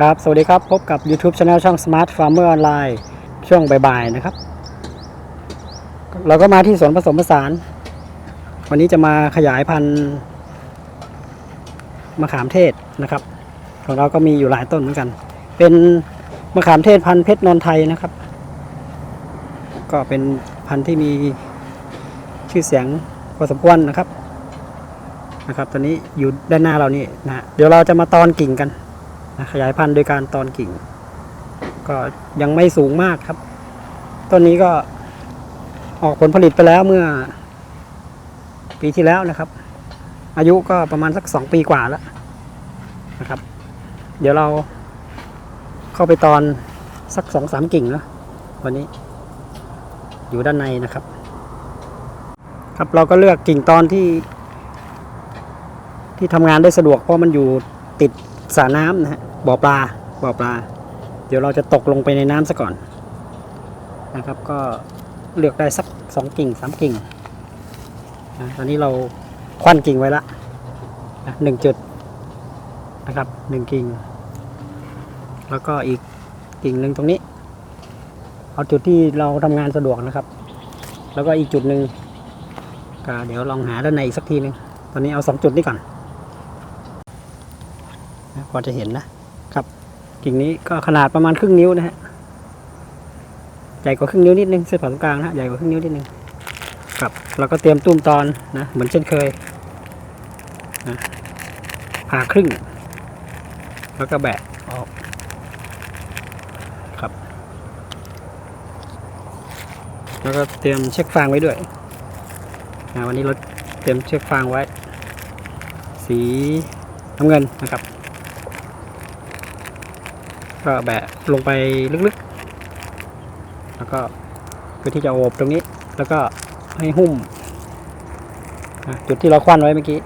ครับ สวัสดีครับ พบกับ YouTube Channel ช่อง Smart Farmer Online ช่วงบ่ายๆนะครับ เราก็มาที่สวนผสมผสาน วันนี้จะมาขยายพันธุ์มะขามเทศนะครับ ของเราก็มีอยู่หลายต้นเหมือนกัน เป็นมะขามเทศพันธุ์เพชรนนไทยนะครับ ก็เป็นพันธุ์ที่มีชื่อเสียงพอสมควรนะครับนะครับ ตอนนี้อยู่ด้านหน้าเรานี่นะฮะเดี๋ยวเราจะมาตอนกิ่งกัน นะขยายพันธุ์โดยการตอนกิ่ง ก็ยังไม่สูงมากครับ ต้นนี้ก็ออกผลผลิตไปแล้วเมื่อ ปีที่แล้วนะครับ อายุก็ประมาณสักสองปีกว่าแล้วนะครับ เดี๋ยวเราเข้าไปตอนสักสองสามกิ่งนะวันนี้ อยู่ด้านในนะครับ ครับเราก็เลือกกิ่งตอนที่ ที่ทำงานได้สะดวกเพราะมันอยู่ติด สระน้ำนะฮะบ่อปลาบ่อปลา เดี๋ยวเราจะตกลงไปในน้ำซะก่อนนะครับ ก็เลือกได้สักสองกิ่งสามกิ่งนะตอนนี้เราควันกิ่งไว้ละนะหนึ่งจุดนะครับหนึ่งกิ่ง แล้วก็อีกกิ่งหนึ่งตรงนี้ เอาจุดที่เราทำงานสะดวกนะครับ แล้วก็อีกจุดหนึ่งก็เดี๋ยวลองหาด้านในอีกสักทีหนึงตอนนี้เอาสองจุดนี้ก่อน พอจะเห็นนะครับกิ่งนี้ก็ขนาดประมาณครึ่งนิ้วนะฮะใหญ่กว่าครึ่งนิ้วนิดนึงเส้นผ่าศูนย์กลางนะฮะใหญ่กว่าครึ่งนิ้วนิดนึงครับเราก็เตรียมตุ้มตอนนะเหมือนเช่นเคยนะผ่าครึ่ง แล้วก็แบะออกครับ แล้วก็เตรียมเช็คฟางไว้ด้วยนะวันนี้เราเตรียมเช็คฟางไว้ สีน้ำเงินนะครับ ก็แบะลงไปลึกๆ แล้วก็เพื่อที่จะโอบตรงนี้ แล้วก็ให้หุ้ม จุดที่เราคว้านไว้เมื่อกี้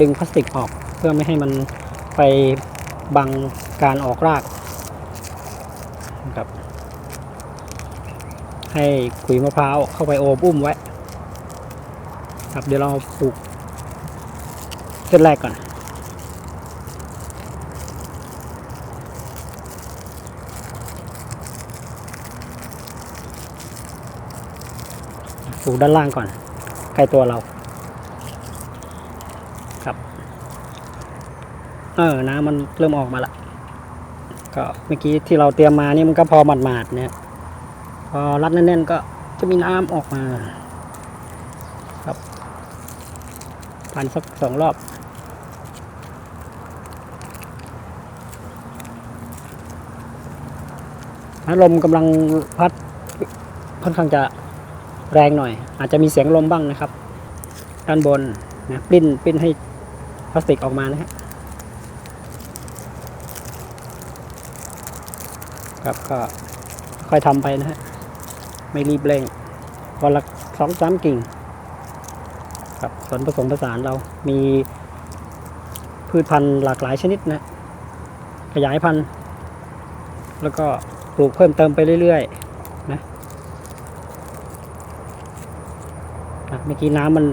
ดึงพลาสติกออกเพื่อไม่ให้มันไปบังการออกรากครับให้ขุยมะพร้าวเข้าไปโอบอุ้มไว้ ครับเดี๋ยวเราปลูกเส้นแรกก่อน ปลูด้านล่างก่อน ใกล้ตัวเรา ครับเออน้ำมันเริ่มออกมาละก็เมื่อกี้ที่เราเตรียมมานี่มันก็พอหมาดๆเนี่ย พอรัดแน่นๆก็จะมีน้ำออกมา ครับพันสักสองรอบลมกำลังพัดค่อนข้างจะ แรงหน่อย อาจจะมีเสียงลมบ้างนะครับ ด้านบนนะปลิ้นปลิ้นให้พลาสติกออกมานะฮะครับก็ค่อยทำไปนะฮะไม่รีบเร่งวันละสองสามกิ่งครับส่วนผสมผสานเรามีพืชพันธุ์หลากหลายชนิดนะขยายพันธุ์ แล้วก็ปลูกเพิ่มเติมไปเรื่อยๆนะอะ เมื่อกี้น้ำมัน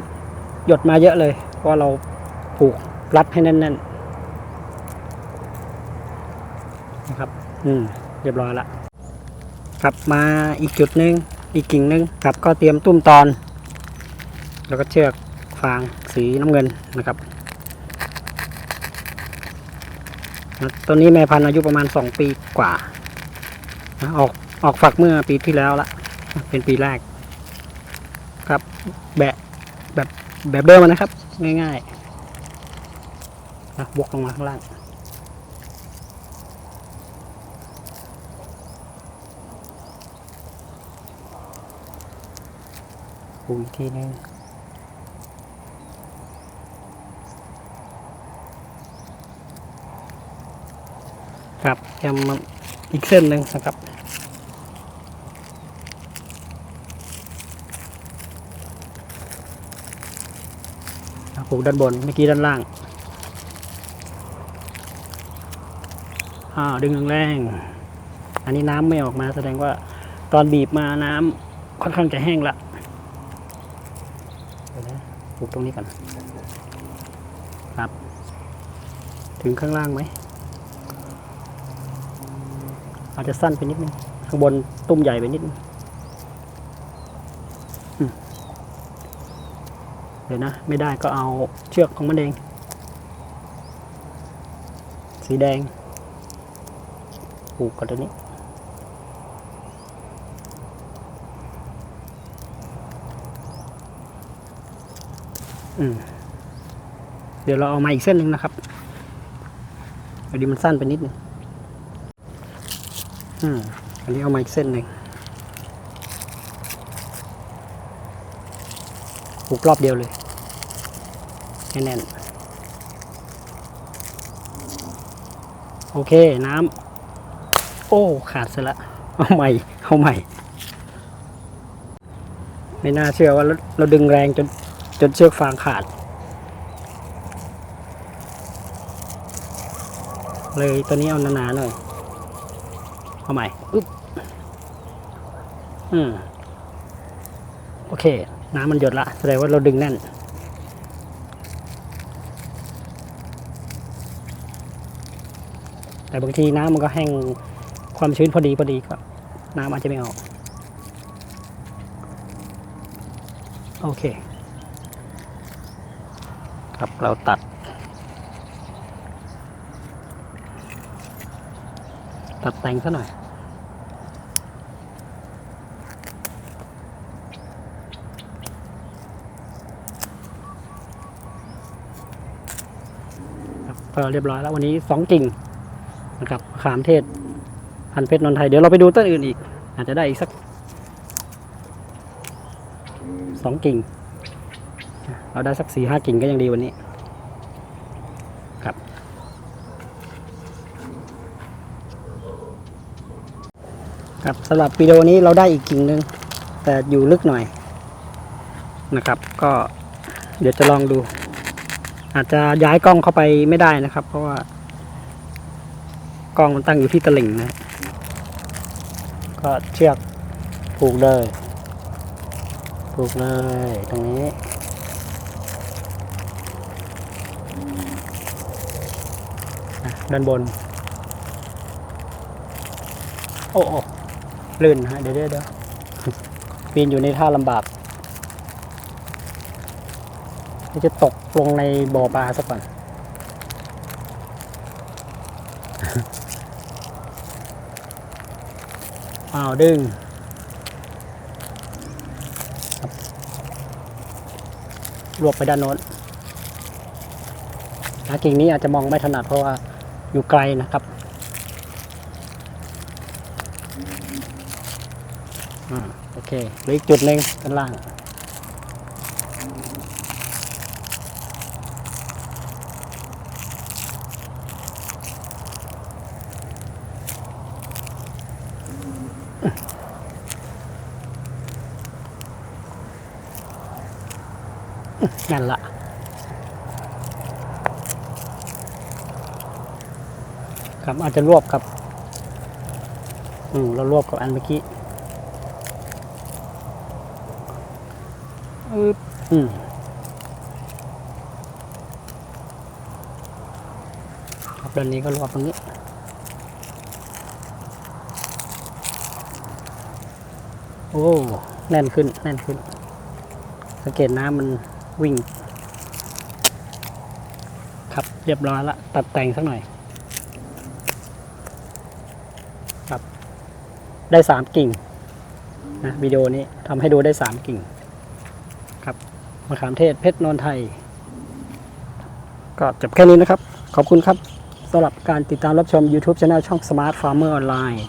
หยดมาเยอะเลย เพราะว่าเราผูกรัดให้แน่นๆนะครับ อืม เรียบร้อยละครับมาอีกจุดหนึ่งอีกกิ่งหนึ่งครับก็เตรียมตุ้มตอน แล้วก็เชือกฟางสีน้ำเงินนะครับต้นนี้แม่พันธุ์อายุประมาณสองปีกว่า ออกออกฝักเมื่อปีที่แล้วละ เป็นปีแรก ครับ แบะแบบแบบเดิมนะครับ ง่ายๆนะบวกลงมาข้างล่างปูอีกทีนึงครับยำอีกเส้นหนึ่งนะครับ ผูกด้านบนเมื่อกี้ด้านล่างอ่าวดึงแรงอันนี้น้ำไม่ออกมาแสดงว่าตอนบีบมาน้ำค่อนข้างจะแห้งละเดี๋ยวนะผูกตรงนี้ก่อนครับ ถึงข้างล่างไหมอาจจะสั้นไปนิดนึงข้างบนตุ้มใหญ่ไปนิดนึงอืม เดี๋ยวนะ ไม่ได้ก็เอาเชือกของมันเอง สีแดงผูกกับตัวนี้ อืม เดี๋ยวเราเอามาอีกเส้นหนึ่งนะครับพอดีมันสั้นไปนิดนึงอืม อันนี้เอามาอีกเส้นหนึ่ง ผูกรอบเดียวเลยแน่นโอเคน้ำโอ้ ขาดซะละ เอาใหม่ เอาใหม่ ไม่น่าเชื่อว่าเราเราดึงแรงจนจนเชือกฟางขาด เลยตัวนี้เอาหนาๆหน่อยเอาใหม่ อึ๊บ อืม โอเค น้ำมันหยดละแสดงว่าเราดึงแน่นแต่บางทีน้ำมันก็แห้งความชื้นพอดีพอดีก็น้ำอาจจะไม่ออก โอเค ครับเราตัด ตัดแต่งซะหน่อย ก็เรียบร้อยแล้ววันนี้สองกิ่งนะครับขามเทศพันเพชรนนไทยเดี๋ยวเราไปดูต้นอื่นอีก อาจจะได้อีกสักสองกิ่ง เราได้สักสี่ห้ากิ่งก็ยังดีวันนี้ครับ ครับสำหรับวิดีโอนี้เราได้อีกกิ่งหนึ่งแต่อยู่ลึกหน่อยนะครับ ก็เดี๋ยวจะลองดู อาจจะย้ายกล้องเข้าไปไม่ได้นะครับ เพราะว่ากล้องมันตั้งอยู่ที่ตลิ่งนะ ก็เชือกผูกเลยผูกเลยตรงนี้อะด้านบน โอ้โอ้ลื่นฮะเดี๋ยวเดี๋ยวเดี๋ยวปีนอยู่ในท่าลำบาก นี่จะตกลงในบ่อปลาสักก่อน อ้าวดึงรวบไปด้านโน้นนะกิ่งนี้อาจจะมองไม่ถนัดเพราะว่าอยู่ไกลนะครับอ่าโอเคเหลืออีกจุดหนึ่งด้านล่าง นั่นละครับอาจจะรวบกับ อืมเรารวบกับอันเมื่อกี้อึ๊บอืมครับด้านนี้ก็รวบตรงนี้ โอ้แน่นขึ้นแน่นขึ้น สังเกตน้ำมันวิ่ง ครับเรียบร้อยละตัดแต่งสักหน่อย ครับ ได้สามกิ่งนะวิดีโอนี้ทำให้ดูได้สามกิ่ง ครับมะขามเทศเพชรนนทไทย ก็จบแค่นี้นะครับ ขอบคุณครับสำหรับการติดตามรับชม YouTube Channel ช่อง Smart Farmer Online